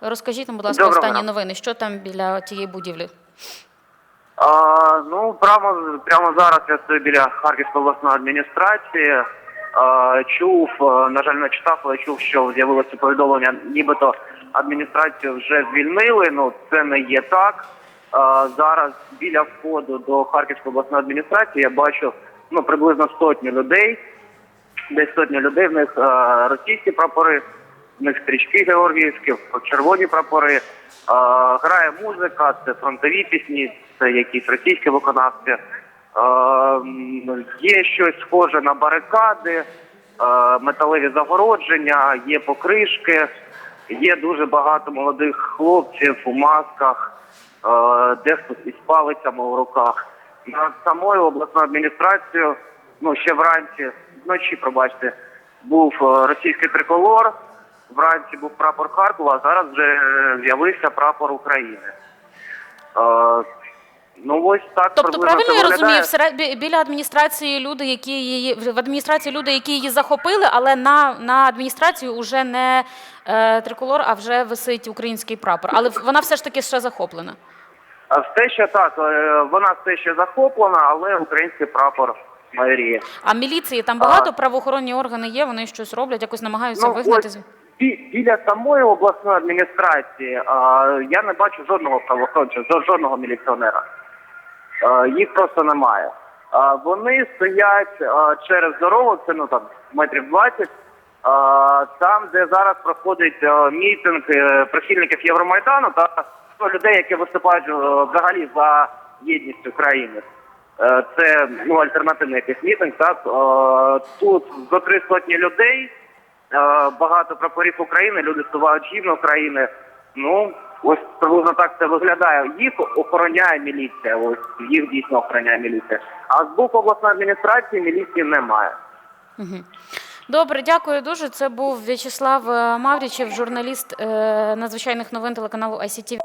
Розкажіть нам, будь ласка, Доброго останні ранку. новини. Що там біля тієї будівлі? А, ну, прямо, прямо зараз я стою біля Харківської обласної адміністрації. А, чув, на жаль, не читав, але чув, що з'явилося повідомлення, нібито адміністрацію вже звільнили. Ну, це не є так. А, зараз біля входу до Харківської обласної адміністрації я бачу ну, приблизно сотню людей. Десь сотня людей, в них а, російські прапори, них стрічки георгіївські, червоні прапори. Грає музика, це фронтові пісні, це якісь російські виконавці. Є щось схоже на барикади, металеві загородження, є покришки, є дуже багато молодих хлопців у масках, дехто із палицями у руках. Над самою обласною адміністрацією, ну ще вранці, вночі, пробачте, був е, російський триколор, вранці був прапор Харкова, а зараз вже е, з'явився прапор України. Е, ну ось так Тобто, правильно я розумію, біля адміністрації люди, які її в адміністрації люди, які її захопили, але на, на адміністрацію вже не е, триколор, а вже висить український прапор. Але вона все ж таки ще захоплена. А Все ще так, е, вона все ще захоплена, але український прапор майоріє. А міліції там багато правоохоронні органи є, вони щось роблять, якось намагаються Ну, вигнати. ось біля самої обласної адміністрації я не бачу жодного правоохоронця, жодного міліціонера. Їх просто немає. А, вони стоять через дорогу, це ну там метрів 20, а, там, де зараз проходить мітинг е, прихильників Євромайдану та людей, які виступають е, взагалі за єдність України. Е, Це ну альтернативний якийсь мітинг. Так тут зо три сотні людей, багато прапорів України, люди співають гімн України. Ну ось приблизно так це виглядає. Їх охороняє міліція. Ось їх дійсно охороняє міліція. А з боку обласної адміністрації міліції немає. Добре, дякую дуже. Це був В'ячеслав е, Маврічев, журналіст е, надзвичайних новин телеканалу ICTV.